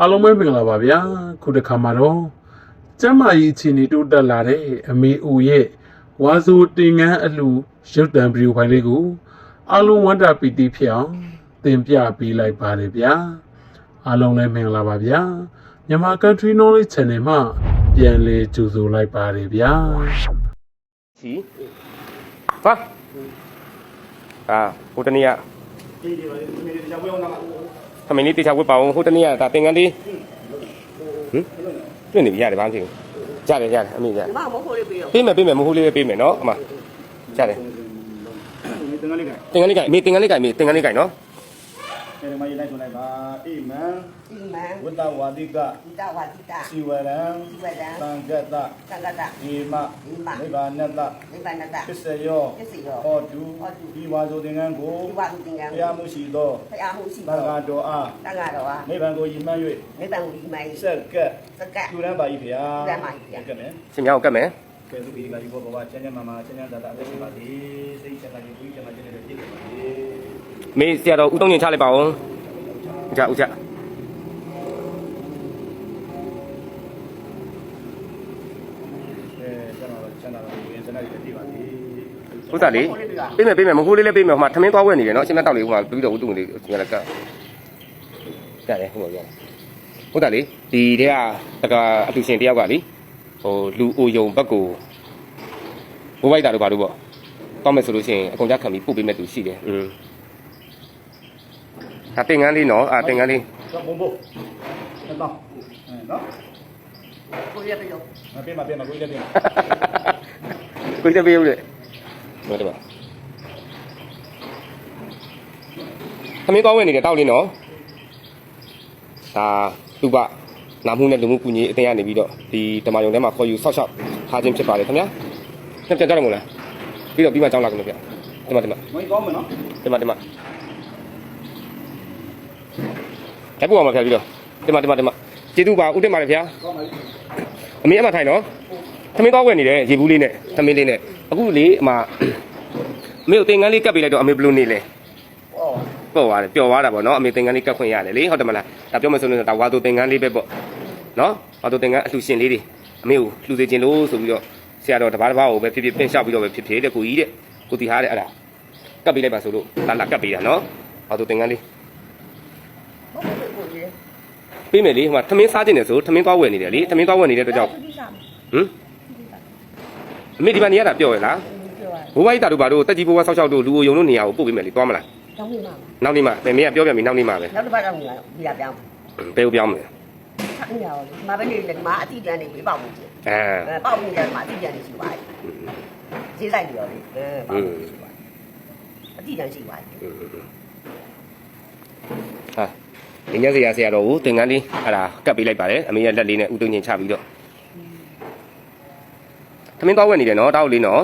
အားလုံးပဲမင်္ဂလာပါဗျာခုတစ်ခါမှာတော့ကျမ်းမာရေးအခြေအနေတိုးတက်လာတဲ့အမေအိုရဲ့ဝါဆိုတင်ငန်းအလှရုပ်တံဗီဒီယိုဖိုင်လေးကိုအားလုံးဝမ်းတာပီတိဖြစ်အောင်တင်ပြပေးလိုက်ပါတယ်ဗျာအားလုံးလည်းမင်္ဂလာပါဗျာမြန်မာ Country Knowledge Channel မှာပြန်လည်ကြိုဆိုလိုက်ပါတယ်ဗျာစီပါအာဟိုတနေ့ကဒီဒီပါဒီဒီကြောင်ပြောင်းလာပါ သမီးလေးတေချာဝတ်ပါအောင်ဟိုတနေ့ကဒါသင်္ကန်းလေးဟင်တွေ့နေပြီရတယ်ဘာမှမဖြစ်ဘူးရတယ်ရတယ်အမေရဒီမှာမဟုတ်လေးပြီးတော့ပေးမယ်ပေးမယ်မဟုတ်လေးပဲပေးမယ်နော်အမရတယ်ဒီတင်ကလေးကသင်္ကန်းလေးကိုင်အမေသင်္ကန်းလေးကိုင်အမေသင်္ကန်းလေးကိုင်နော် အဲဒီမှာရေးလိုက်ဆိုလိုက်ပါအိမံဒီမန်ဝတ္တဝါတိကဒီတာဝါတိတာစီဝရံဒီဝဒံသံဃတသံဃတဒီမဒီမနိဗ္ဗာနတနိဗ္ဗာန်တပစ္စယောပစ္စယောဟောတုဒီဝါဆိုသင်္ကန်းကိုဒီဝါသင်္ကန်းဘုရားမှုရှိသောဖရာမှုရှိသံတော့ဃာတော်အားသံဃာတော်ဟာနိဗ္ဗာန်ကိုရည်မှန်း၍နိဗ္ဗာန်ကိုဒီမိုင်းဆက်ကပ်စကတ်ကျူရန်ပါ၏ဖေဟာကျူရန်ပါ၏ဖေဟာကဲ့မယ်ရှင်များကိုကတ်မယ်ကဲသူဒီကယူဖို့ဘဝချမ်းချမ်းမာမာချမ်းချမ်းသာသာအသက်ရှင်ပါစေစိတ်ချမ်းသာခြင်းကိုယ်ချမ်းသာခြင်းနဲ့ပြည့်စုံပါစေအ မေဆရာတော်ဦးသုံးညင်ချလိုက်ပါအောင်ဦးချဦးချအဲကျမ်းတော်ချမ်းသာပါစေဆန္ဒတွေပြည့်ပါစေဥစ္စာလေးပေးမယ်ပေးမယ်မဟုတ်လေးလည်းပေးမယ်ဟိုမှာထမင်းသွားဝယ်နေတယ်နော်အရှင်မတောက်လေးဟိုမှာပြီးတော့ဦးတုံလေးရှင်လည်းကတ်ရတယ်ဟိုမှာရတယ်ဟုတ်တယ်လေဒီတဲကတကအတူရှင်တယောက်ကလေဟိုလူအိုယုံဘက်ကိုဘိုးဘိုက်တာတို့ဘာလို့ပေါ့တောင်းမယ်ဆိုလို့ရှိရင်အကုန်ကြခံပြီးပို့ပေးမဲ့သူရှိတယ်อืม ဒါတင်ငန်းလေးနော်အာတင်ငန်းလေးတော့ဘုံဘုံတော့နော်ကိုရပြီးတော့မပြေးမပြေးမကိုယ်လည်းပြေးကိုကြီးတပေးဦးလေဟုတ်တယ်ပါသမီးသွားဝင်နေတယ်တောက်လေးနော်ဒါသူပနာမှုနဲ့လူမှုကူညီအတင်းရနေပြီးတော့ဒီတမယုံထဲမှာခေါ်ယူဆောက်ရှောက်ထားခြင်းဖြစ်ပါတယ်ခင်ဗျာညက်ကြကြတယ်မို့လားပြီးတော့ပြီးမှကြောင်းလာကြလို့ဗျဒီမှာဒီမှာမင်းကောင်းမယ်နော်ဒီမှာဒီမှာ တက်ပေါ်မှာဖျားပြီးတော့ဒီမှာဒီမှာဒီမှာကျေးဇူးပါဦးတင်ပါတယ်ဗျာကောင်းပါပြီအမေအမထိုင်နော်သမင်းသွားဝယ်နေတယ်ရေဘူးလေးနဲ့သမင်းလေးနဲ့အခုလေအမအမေကိုတင်ကန်းလေးကပ်ပေးလိုက်တော့အမေဘယ်လိုနေလဲဟောပေါ့သွားတယ်ပျော်သွားတာပေါ့နော်အမေတင်ကန်းလေးကပ်ခွင့်ရတယ်လေဟုတ်တယ်မလားဒါပြောမယ်ဆိုရင်ဒါဝါတူတင်ကန်းလေးပဲပေါ့နော်ဝါတူတင်ကန်းအလှရှင်လေးတွေအမေကိုလှူစေခြင်းလို့ဆိုပြီးတော့ဆရာတော်တပါးတပါးကိုပဲဖြစ်ဖြစ်ပင့်လျှောက်ပြီးတော့ပဲဖြစ်ဖြစ်တဲ့ကိုကြီးတဲ့ကိုတီဟာတဲ့အဲ့ဒါကပ်ပေးလိုက်ပါဆိုလို့လာလာကပ်ပေးတာနော်ဝါတူတင်ကန်းလေးမဟုတ်လေးကိုရ ပေးမယ်လေဟိုမှာသမင်းစားခြင်းတယ်ဆိုသမင်းသွားဝယ်နေတယ်လေသမင်းသွားဝယ်နေတဲ့အတွက်ကြောင့်ဟမ်အမေဒီမှာနေရတာပျော်ရလားပြောရဘိုးဘိုက်တာတို့ဘာတို့တက်ကြီးဘိုးဘွားဆောက်ရှောက်တို့လူအိုယုံတို့နေရာကိုပို့ပေးမယ်လေသွားမလားတော့မိမနောက်နေ့မှပဲမင်းကပြောပြန်ပြီနောက်နေ့မှပဲနောက်တစ်ပတ်တော့ငါပြရပြောင်းဘယ်ကိုပြောင်းမလဲဆက်နေရအောင်ဒီမှာပဲနေတယ်ဒီမှာအတိတန်းနေပြပေါ့ဘူးအဲအဲပေါ့ဘူးကြမှာအတိတန်းနေရှိပါတယ်ဈေးလိုက်ရောလေအဲပေါ့ဘူးရှိပါတယ်အတိတန်းရှိပါတယ်ဟာ ဒီညစီရဆရာတော်ကိုသင်္ကန်းလေးအဲ့ဒါကပ်ပေးလိုက်ပါတယ်အမေရဲ့လက်လေးနဲ့ဥတုံညင်ချပြီးတော့သမင်းသွားဝယ်နေတယ်နော်တောက်လေးနော်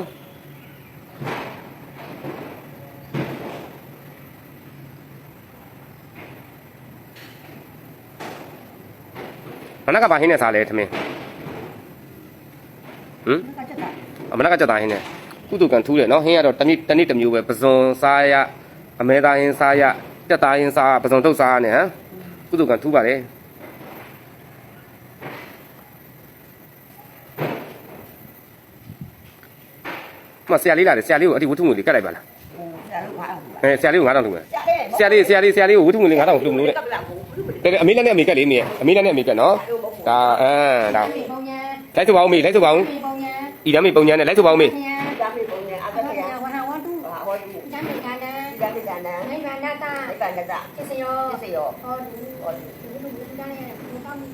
မနက်ကဘာဟင်းနဲ့စားလဲသမင်းဟမ်ကချက်တာအမနက်ကကြက်သားဟင်းနဲ့ကုတုကံထူးတယ်နော်ဟင်းကတော့တစ်နည်းတစ်နည်းတစ်မျိုးပဲပဇွန်စားရအမဲသားဟင်းစားရကြက်သားဟင်းစားပဇွန်တုတ်စားရနဲ့ဟမ် ကုတုကံထူးပါလေမဆရာလေးလာတယ်ဆရာလေးကိုအတိဝတ္ထုငွေလေးကတ်လိုက်ပါလားဆရာတို့ဘာလို့အဲဆရာလေးကို9000ထူမယ်ဆရာလေးဆရာလေးဆရာလေးဆရာလေးကိုဝတ္ထုငွေလေး9000ထူမလို့တဲ့ကပ်လာကိုကဲအမေလက်နဲ့အမေကတ်လေးနေအမေလက်နဲ့အမေကတ်နော်ဒါအဲဒါပုံညာလိုက်ဆိုပါဦးမေလိုက်ဆိုပါဦးပုံညာဤတမ်းမေပုံညာနဲ့လိုက်ဆိုပါဦးမေ ညာ ဒါမေပုံနဲ့အ အ က ဘ ကရ ဝဟဝတု ဟောဒီ ဇမေကနာ ဒါမေကနာ နိဗ္ဗာန်တ အိကနတာပစ္စယောပစ္စယောဟောဒီဟောဒီလူလူတိုင်းရဲ့ဘုရားမိတ်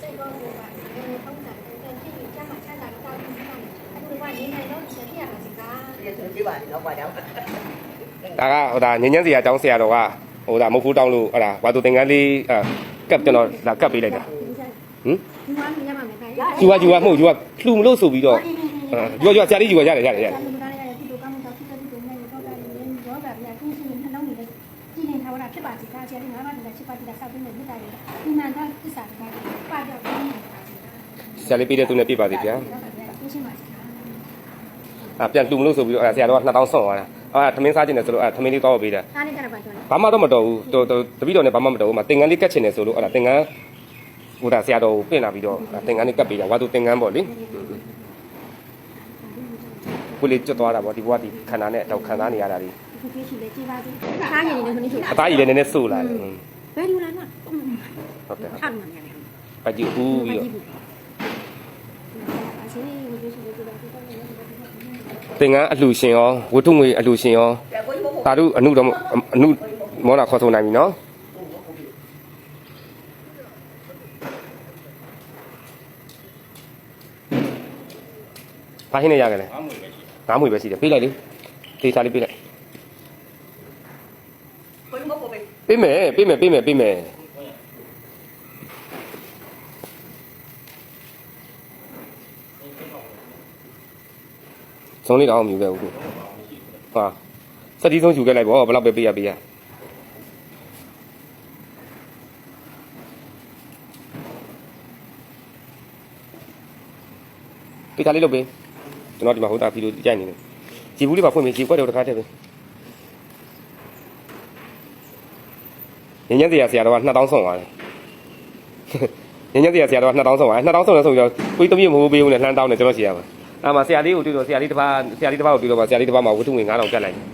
စိတ်ကောင်းကိုပါဒီနေ့ပုံစံတဲ့ဖြစ်ပြီးကျမ်းမှာချမ်းသာတောင်းပြီးတာအခုကနေနေတော့ဆက်ပြရမှာစီကားဒီဆိုကြည့်ပါတော့ပါတော့ဒါကဟိုဒါညဉ့်ညဉ့်စရာအကြောင်းဆရာတော်ကဟိုဒါမဟုတ်ဘူးတောင်းလို့အဲ့ဒါဝါတူသင်္ကန်းလေးအဲကပ်ကျွန်တော်ဒါကပ်ပေးလိုက်တာဟမ်ဒီမှာမြင်ရမှာမယ်ခိုင်းယူကယူကမဟုတ်ယူကလှူမလို့ဆိုပြီးတော့အဲယူကယူကဆရာလေးယူကရတယ်ရတယ်ရတယ် နေမြတ်တာလေဒီမှာတော့သစ္စာတကားပါတော့ဒီနေတာစီကားဆရာလေးပေးတဲ့သူနဲ့ပြပါသေးဗျာကျင်းရှင်းပါစီကားအဲပြန်လှူမလို့ဆိုပြီးတော့အဲဆရာတော်က2000ဆော့သွားတာအဲသမင်းစားခြင်းတယ်ဆိုလို့အဲသမင်းလေးတောက်ပေးတာအားလေးကြတော့ပါတော့ဘာမှတော့မတော်ဘူးတော်တော်တပည့်တော်နဲ့ဘာမှမတော်ဘူးမသင်္ကန်းလေးကတ်ချင်တယ်ဆိုလို့အဲ့ဒါသင်္ကန်းဟိုဒါဆရာတော်ကိုပြင်လာပြီးတော့သင်္ကန်းလေးကပ်ပေးတာဝါသူသင်္ကန်းပေါ့လေကိုလေးကျွတ်သွားတာပေါ့ဒီဘဝဒီခန္ဓာနဲ့တော့ခံစားနေရတာဒီဒီကိစ္စလေးကြည့်ပါစေအားငယ်နေတယ်ခဏကြည့်အသားကြီးလည်းနည်းနည်းဆိုးလာတယ် ဘယ်လိုလဲနော်ဟုတ်တယ်ထားမှန်းရတယ်ပတ်ကြည့်ဦးပြီးတော့ပါစေဒီကိစ္စလေးကြည့်ပါစေတော့လည်းသင်္ကန်းအလှရှင်ရောဝတ္ထုငွေအလှရှင်ရောတယ်ကိုကြီးမဟုတ်သာဓုအနုတော့အနုမောနာခေါ်ဆိုနိုင်ပြီနော်ဘာဟင်းနေရကြလဲငါးမွေပဲရှိတယ်ငါးမွေပဲရှိတယ်ပေးလိုက်လေတေချာလေးပေးလိုက်ကိုကြီးမဟုတ်ဘူး ပေးမယ်ပေးမယ်ပေးမယ်ပေးမယ်ဆုံးလေးတော့မြူခဲ့ဦးဟာစက်တီးဆုံးယူခဲ့လိုက်ပေါ့ဘယ်တော့ပဲပေးရပေးရပေးချာလေးလုပ်ပေးကျွန်တော်ဒီမှာဟိုတာဖီလိုကြိုက်နေတယ်ဂျီဘူးလေးပါဖွင့်ပြီးဂျီကွက်တော့တစ်ခါတည်းပဲ ညဉ့်ညက်တရားဆရာတော်က2000ဆုံးသွားတယ်ညဉ့်ညက်တရားဆရာတော်က2000ဆုံးသွားတယ်2000ဆုံးလဲဆိုပြီးတော့ကိုကြီးတမီးမဟုတ်ပေးဘူးနဲ့လှမ်းတောင်းတယ်ကျွန်တော်ရှိရပါအဲ့မှာဆရာလေးကိုတွေ့တော့ဆရာလေးတစ်ပါးဆရာလေးတစ်ပါးကိုတွေ့တော့ပါဆရာလေးတစ်ပါးမှာဝတ္ထုငွေ9000ကျပ်လိုက်တယ်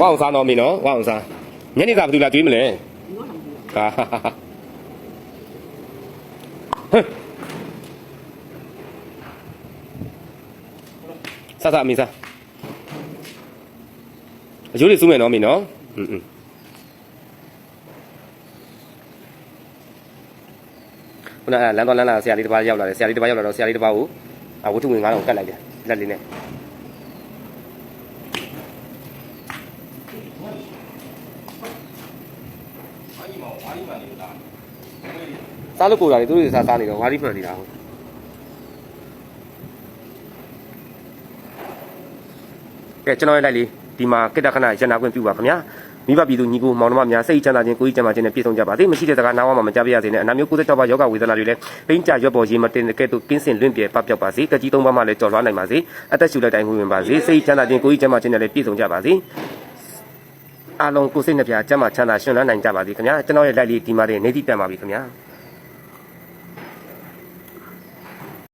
ဝအောင်စားတော့မင်းနော်ဝအောင်စားညနေစာဘယ်သူလာကြွေးမလဲဟာဟမ်စားစားအမေစား အကျိုးတွေစုမယ်နော်မင်းနော်อืมခုနကလမ်းတော်လမ်းလာဆရာလေးတစ်ပါးရောက်လာတယ်ဆရာလေးတစ်ပါးရောက်လာတော့ဆရာလေးတစ်ပါးကိုအဝတ္ထုငွေ9000ကတ်လိုက်တယ်လက်လေးနဲ့စားလို့ပို့တာလေသူတို့စားစားနေတော့ဝါရီဖွယ်နေတာဟုတ်ကဲကျွန်တော်ရဲ့လိုက်လေး ဒီမှာကိတ္တခဏရန်နာခွင့်ပြုပါခင်ဗျာမိဘပြည်သူညီကိုမောင်နှမများစိတ်ချမ်းသာခြင်းကိုယ်ကြီးချမ်းသာခြင်းနဲ့ပြည့်စုံကြပါစေမရှိတဲ့စကားနားဝမှာမကြားပြရစေနဲ့အနာမျိုး96ပါးယောဂဝေဒနာတွေလည်းပိန်းကြရွက်ပေါ်ရေးမတင်တဲ့ကဲ့သို့ကင်းစင်လွင့်ပြေပပျောက်ပါစေကကြီးသုံးပါးမှလည်းကြော်လွှားနိုင်ပါစေအသက်ရှူလိုက်တိုင်းဝင်ပါစေစိတ်ချမ်းသာခြင်းကိုယ်ကြီးချမ်းသာခြင်းနဲ့လည်းပြည့်စုံကြပါစေအားလုံးကိုယ်စိတ်နှပြချမ်းသာချမ်းသာရှင်လန်းနိုင်ကြပါစေခင်ဗျာကျွန်တော်ရဲ့လိုက်လေးဒီမှာနေနေတိပြန်ပါပြီခင်ဗျာ